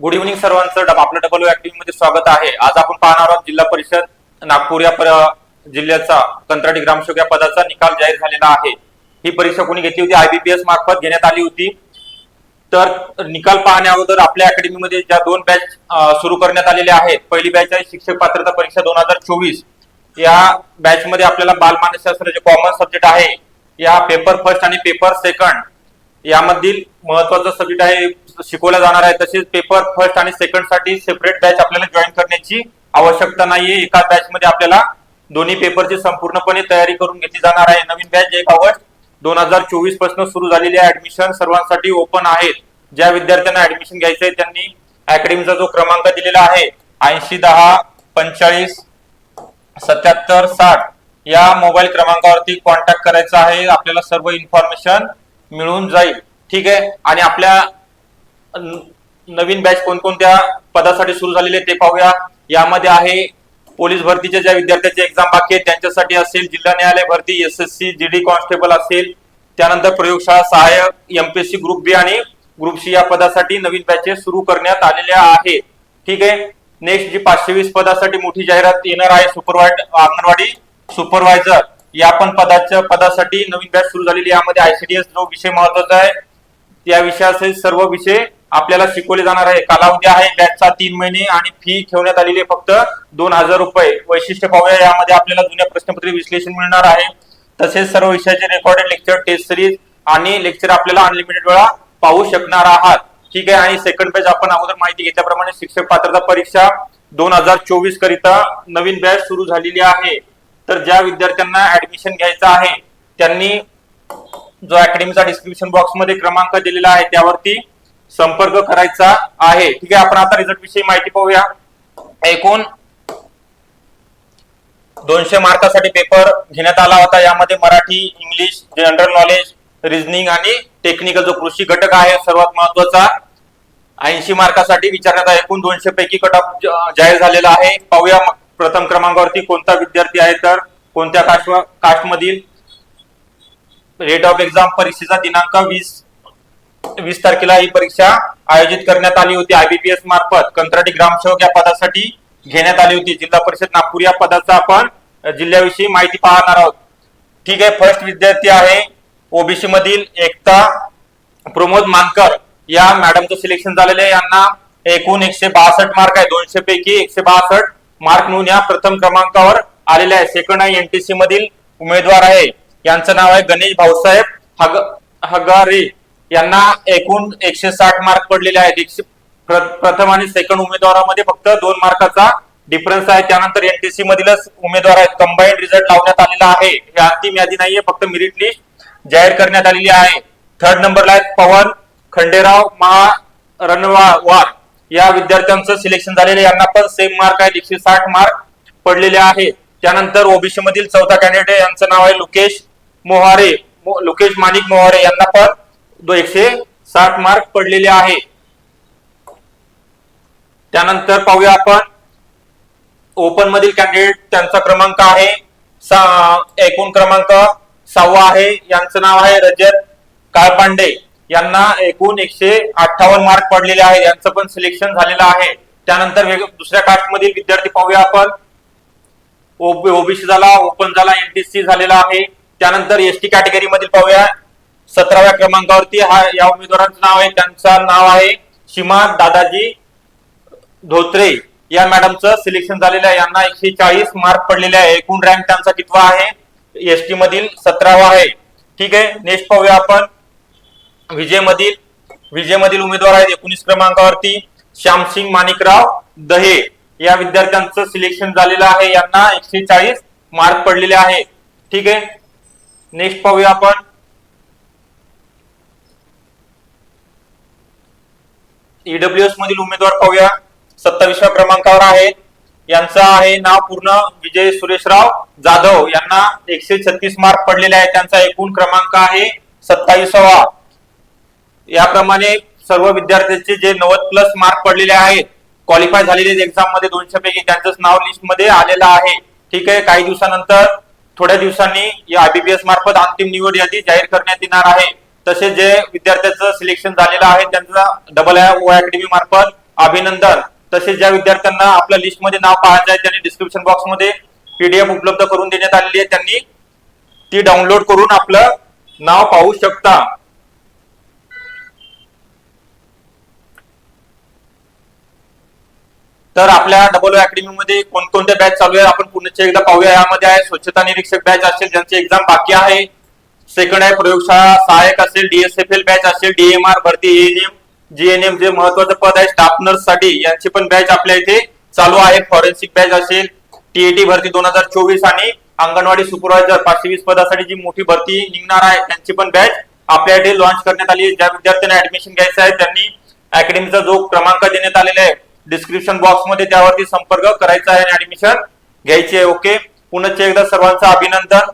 Good evening सर्वांचं. डब- आपलं double ऍक्टिव्हमध्ये स्वागत आहे. आज आपण पाहणार आहोत जिल्हा परिषद नागपूर या जिल्ह्याचा कंत्राटी ग्रामसेवक या पदाचा निकाल जाहीर झालेला आहे. ही परीक्षा कोणी घेतली होती? आयबीपीएस मार्फत घेण्यात आली होती. तर निकाल पाहण्या अगोदर आपल्या अकॅडमीमध्ये ज्या दोन बॅच सुरू करण्यात आलेल्या आहेत. पहिली बॅच आहे शिक्षक पात्रता परीक्षा दोन हजार चोवीस. या बॅच मध्ये आपल्याला बालमानसशास्त्र जे कॉमन सब्जेक्ट आहे या पेपर फर्स्ट आणि पेपर सेकंड यामधील महत्त्वाचा सब्जेक्ट आहे शिकवला जाणार आहे. तसेच पेपर फर्स्ट आणि सेकंडसाठी सेपरेट बॅच आपल्याला जॉईन करण्याची आवश्यकता नाहीये. एका बॅच मध्ये आपल्याला दोन्ही पेपरची संपूर्णपणे तयारी करून घेतली जाणार आहे. नवीन बॅच एक ऑगस्ट दोन हजार चोवीसपासून सुरू झालेली आहे. ऍडमिशन सर्वांसाठी ओपन आहेत. ज्या विद्यार्थ्यांना ऍडमिशन घ्यायचं आहे त्यांनी अकॅडमीचा जो क्रमांक दिलेला आहे ऐंशी दहा पंचाळीस सत्याहत्तर साठ या मोबाईल क्रमांकावरती कॉन्टॅक्ट करायचा आहे. आपल्याला सर्व इन्फॉर्मेशन मिळून जाईल. ठीक आहे? आणि आपल्या नवीन बॅच कोणकोणत्या पदासाठी सुरू झालेले ते पाहूया. यामध्ये आहे पोलीस भरतीच्या ज्या विद्यार्थ्यांची एक्झाम बाकी आहे त्यांच्यासाठी असेल जिल्हा न्यायालय भरती S S C G D constable असेल. त्यानंतर प्रयोगशाळा सहाय्यक एमपीएससी ग्रुप बी आणि ग्रुप सी या पदासाठी नवीन बॅचेस सुरू करण्यात आलेल्या आहेत. ठीक आहे? नेक्स्ट जी पाचशे वीस पदासाठी मोठी जाहिरात येणार आहे सुपरवाय अंगणवाडी सुपरवायझर या पण पदाच्या पदासाठी नवीन बॅच सुरू झालेली यामध्ये आयसीडीएस जो विषय महत्त्वाचा आहे त्या विषयाचे सर्व विषय आपल्याला शिकवले जाणार आहे. कालावधी आहे बॅचचा तीन महिने आणि फी ठेवण्यात आलेली आहे फक्त दोन हजार रुपये. वैशिष्ट्य पाहूया यामध्ये आपल्याला जुन्या प्रश्नपत्र विश्लेषण मिळणार आहे. तसेच सर्व विषयाचे रेकॉर्डेड लेक्चर टेस्ट सिरीज आणि लेक्चर आपल्याला अनलिमिटेड वेळा पाहू शकणार आहात. ठीक आहे आणि सेकंड बॅच आपण अगोदर माहिती घेतल्याप्रमाणे शिक्षक पात्रता परीक्षा दोन हजार चोवीस करिता नवीन बॅच सुरू झालेली आहे. तर ज्या विद्यार्थ्यांना ऍडमिशन घ्यायचं आहे त्यांनी जो अकॅडमीचा डिस्क्रिप्शन बॉक्समध्ये क्रमांक दिलेला आहे त्यावरती संपर्क करायचा आहे. ठीक आहे आपण आता रिझल्ट विषयी माहिती पाहूया. एकूण दोनशे मार्कासाठी पेपर घेण्यात आला होता. यामध्ये Marathi English general knowledge reasoning आणि टेक्निकल जो कृषी घटक आहे सर्वात महत्त्वाचा ऐंशी मार्कासाठी विचारण्यात एकूण दोनशे पैकी कट ऑफ जाहीर झालेला आहे. पाहूया प्रथम क्रमांकावरती कोणता विद्यार्थी आहे तर कोणत्या कास्ट कास्टमधील रेट ऑफ एक्झाम परीक्षेचा दिनांक वीस वीस तारखेला ही परीक्षा आयोजित करण्यात आली होती. आयबीपीएस मार्फत कंत्राटी ग्रामसेवक या पदासाठी घेण्यात आली होती. जिल्हा परिषद नागपूर या पदाचा आपण जिल्ह्याविषयी माहिती पाहणार आहोत. ठीक आहे फर्स्ट विद्यार्थी आहे ओबीसी मधील एकता प्रमोद मानकर. या मॅडमचं सिलेक्शन झालेलं आहे. यांना एकूण एकशे बासष्ट मार्क आहे. दोनशे पैकी एकशे बासष्ट मार्क म्हणून या प्रथम क्रमांकावर आलेल्या आहे. सेकंड आहे एनटीसी मधील उमेदवार आहे. यांचं नाव आहे गणेश भाऊसाहेब हग हगारे. यांना एकूण एकशे साठ मार्क पडलेले आहेत. प्रथम आणि सेकंड उमेदवारामध्ये फक्त दोन मार्काचा डिफरन्स आहे. त्यानंतर एनटीसी मधीलच उमेदवार आहेत कंबाईंड रिझल्ट लावण्यात आलेला आहे. हे अंतिम यादी नाहीये फक्त मेरिट लिस्ट जाहीर करण्यात आलेली आहे. थर्ड नंबरला आहेत पवन खंडेराव महारणवार. या विद्यार्थ्यांचं सिलेक्शन झालेलं यांना पण सेम मार्क आहेत एकशे साठ मार्क पडलेले आहेत त्यानंतर ओबीसी मधील चौथा कॅन्डिडेट यांचं नाव आहे लोकेश मोहारे. लोकेश माणिक मोहारे. यांना पण एकशे साठ मार्क पडलेले आहे. त्यानंतर पाहूया आपण. ओपन मधील कॅन्डिडेट त्यांचा क्रमांक आहे. एकूण क्रमांक सहावा आहे. यांचं नाव आहे रजत काळपांडे. यांना एकूण एकशे अठ्ठावन्न मार्क पडलेले आहेत यांचं पण सिलेक्शन झालेलं आहे. त्यानंतर दुसऱ्या कास्टमधील विद्यार्थी पाहूया आपण. ओबीसी झाला ओपन झाला एनटीसी झालेला आहे. त्यानंतर एसटी कॅटेगरी मधील पाहूया. सतराव्या क्रमांकावरती हा या उमेदवारांचं नाव आहे. त्यांचं नाव आहे सीमा दादाजी धोत्रे. या मॅडमचं सिलेक्शन झालेलं आहे. यांना एकशे चाळीस मार्क पडलेले आहे. एकूण रँक त्यांचा कितवा आहे? एसटी मधील सतरावा आहे. ठीक आहे. नेक्स्ट पाहूया आपण. विजय मधील विजय मधील उमेदवार आहेत एकोणीस क्रमांकावरती श्यामसिंग माणिकराव दहे. या विद्यार्थ्यांचं सिलेक्शन झालेलं आहे. यांना एकशे चाळीस मार्क पडलेले आहे. ठीक आहे? नेक्स्ट पाहूया आपण. ईडब्ल्यूएस मधील उमेदवार पाहूया. सत्तावीसव्या क्रमांकावर आहे. यांचं आहे नाव पूर्ण विजय सुरेशराव जाधव. यांना एकशे छत्तीस मार्क पडलेले आहेत त्यांचा एकूण क्रमांक आहे सत्तावीसावा. याप्रमाणे सर्व विद्यार्थ्यांचे जे नव्वद प्लस मार्क पडलेले आहेत क्वालिफाय झालेले एक्झाममध्ये दोनशे पैकी त्यांचंच नाव लिस्टमध्ये आलेलं आहे. ठीक आहे काही दिवसानंतर थोड्या दिवसांनी या आयबीपीएस मार्फत अंतिम निवड यादी जाहीर करण्यात येणार आहे. तसेच जे विद्यार्थ्यांचं सिलेक्शन झालेलं आहे त्यांचा डबल ओ अकॅडमी मार्फत अभिनंदन. तसेच ज्या विद्यार्थ्यांना आपल्या लिस्टमध्ये नाव पाहायचं आहे त्यांनी डिस्क्रिप्शन बॉक्समध्ये पीडीएफ उपलब्ध करून देण्यात आलेली आहे त्यांनी ती डाउनलोड करून आपलं नाव पाहू शकता. तर आपल्या डबल अकॅडमी मध्ये कोणकोणत्या बॅच चालू आहे आपण पुण्याच्या एकदा पाहूया. यामध्ये आहे स्वच्छता निरीक्षक बॅच असेल ज्यांची एक्झाम बाकी आहे. सेकंड आहे प्रयोगशाळा सहाय्यक असेल डीएसएफएल बॅच असेल डीएमआर भरती एएनएम जीएनएम जे महत्वाचं पद आहे स्टाफ नर्ससाठी यांची पण बॅच आपल्या इथे चालू आहे. फॉरेन्सिक बॅच असेल टीएटी भरती दोन हजार चोवीस आणि अंगणवाडी सुपरवायझर पाचशे वीस पदासाठी जी मोठी भरती निघणार आहे त्यांची पण बॅच आपल्या इथे लॉन्च करण्यात आली ज्या विद्यार्थ्यांना ऍडमिशन घ्यायचं आहे त्यांनी अकॅडमीचा जो क्रमांक देण्यात आलेला आहे डिस्क्रिप्शन बॉक्समध्ये त्यावरती संपर्क करायचा आहे आणि ऍडमिशन घ्यायची आहे ओके पुन्हा एकदा सर्वांचं अभिनंदन.